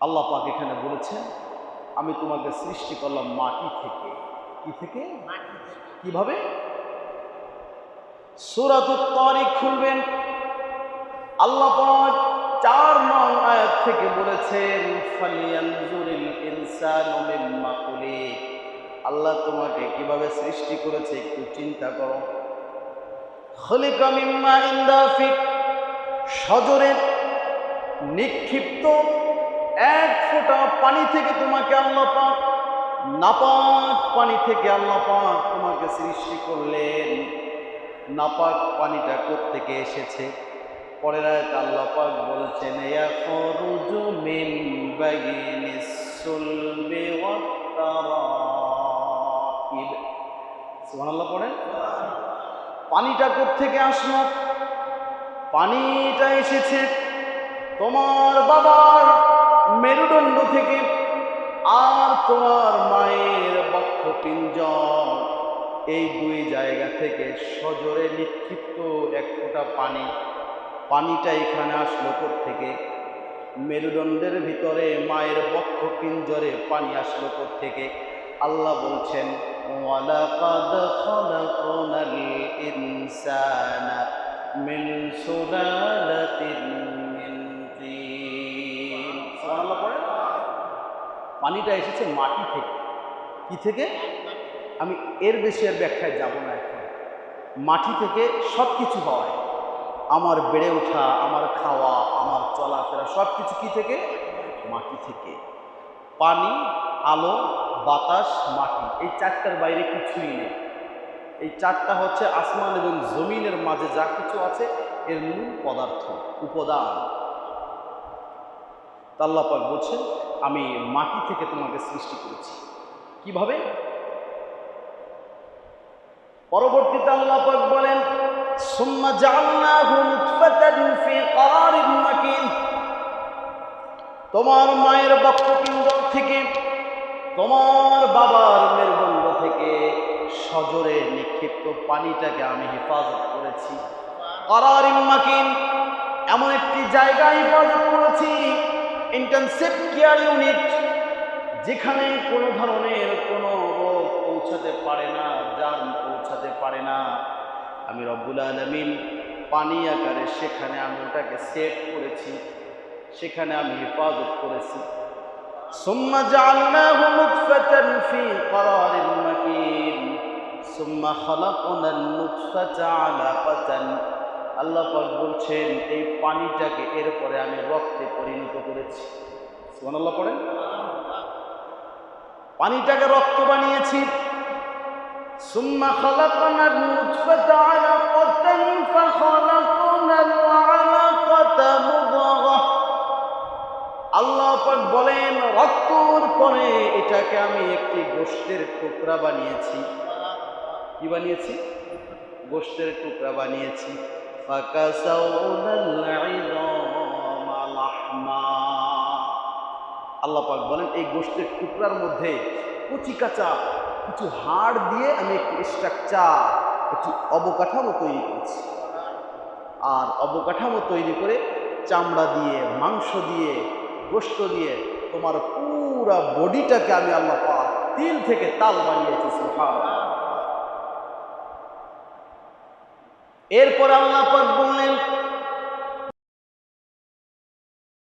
আল্লাহ পাক এখানে বলেছেন আমি তোমাকে সৃষ্টি করলাম মাটি থেকে। কি থেকে? কীভাবে? সুরাতুত তারিখ খুলবেন। আল্লাহ পাক চার নং আয়াত থেকে বলেছেন ফালিয়ানজুরিল ইনসানু মিম্মা খুলিক। আল্লাহ তোমাকে কীভাবে সৃষ্টি করেছে একটু চিন্তা করো। খলিকা মিম্মা ইন্দাফিক সজরের নিক্ষিপ্ত এক ফোঁটা পানি থেকে তোমাকে আল্লাহ পাক, নাপাক পানি থেকে আল্লাহ পাক তোমাকে সৃষ্টি করলেন। নাপাক পানিটা থেকে এসেছে? পরের আয়াত আল্লাহ পাক বলছেন, ইয়াখরুজু মিন বাইনিস সুলবি সুবহানাল্লাহ পড়েন। পানিটা থেকে আসলো? পানিটা এসেছে তোমার বাবার থেকে আর তোমার মায়ের বক্ষপিঞ্জর এই দুই জায়গা থেকে সজোরে নিক্ষিপ্ত এক ফোঁটা পানি, পানিটা এখানে আসলো থেকে মেরুদণ্ডের ভিতরে মায়ের বক্ষপিঞ্জরে পানি আসলো থেকে আল্লাহ বলছেন, ওয়ালাকাদ মিন পানিটা এসেছে মাটি থেকে। কি থেকে? আমি এর বেশি আর ব্যাখ্যায় যাব না এখন। মাটি থেকে সব কিছু হয়। আমার বেড়ে ওঠা, আমার খাওয়া, আমার চলাফেরা সব কিছু কী থেকে? মাটি থেকে। পানি, আলো, বাতাস, মাটি। এই চারটার বাইরে কিছুই নেই। এই চারটা হচ্ছে আসমান এবং জমিনের মাঝে যা কিছু আছে, এর মূল পদার্থ, উপাদান। তাল্লাপাক বলছেন, আমি মাটি থেকে তোমাকে সৃষ্টি করেছি। কীভাবে? পরবর্তীতে আল্লাহ পাক বলেন মাকিন। তোমার মায়ের বক্ষপিণ্ড থেকে, তোমার বাবার মেরুদণ্ড থেকে সজরে নিক্ষিপ্ত পানিটাকে আমি হেফাজত করেছি। করারিম মাকিন, এমন একটি জায়গায় হেফাজত করেছি ইন্টেনসিভ কেয়ার ইউনিট যেখানে কোনো ধরনের কোনো রোগ পৌঁছাতে পারে না জার্ম পৌঁছাতে পারে না আমি রব্বুল আলমিন পানি আকারে সেখানে আমি ওটাকে সেট করেছি সেখানে আমি হেফাজত করেছি ثم جعلناه نطفة في قرار مكين ثم خلقنا النطفة علقة আল্লাহ পাক বলছেন, এই পানিটাকে এরপরে আমি রক্তে পরিণত করেছি। সুবহানাল্লাহ পড়েন। পানিটাকে রক্ত বানিয়েছি। আল্লাহ পাক বলেন, রক্তর পরে এটাকে আমি একটি গোষ্ঠের টুকরা বানিয়েছি। কি বানিয়েছি? গোষ্ঠের টুকরা বানিয়েছি। আল্লাপাক বলেন, এই গোষ্ঠীর টুকরার মধ্যে কুচি কাঁচা, কিছু হাড় দিয়ে আমি একটি স্ট্রাকচার একটি অবকাঠামো তৈরি করেছি। আর অবকাঠামো তৈরি করে চামড়া দিয়ে, মাংস দিয়ে গোষ্ঠ দিয়ে তোমার পুরা বডিটাকে আমি আল্লাহ পাক তিল থেকে তাল বানিয়েছি সুফা এরপর আল্লাহ পাক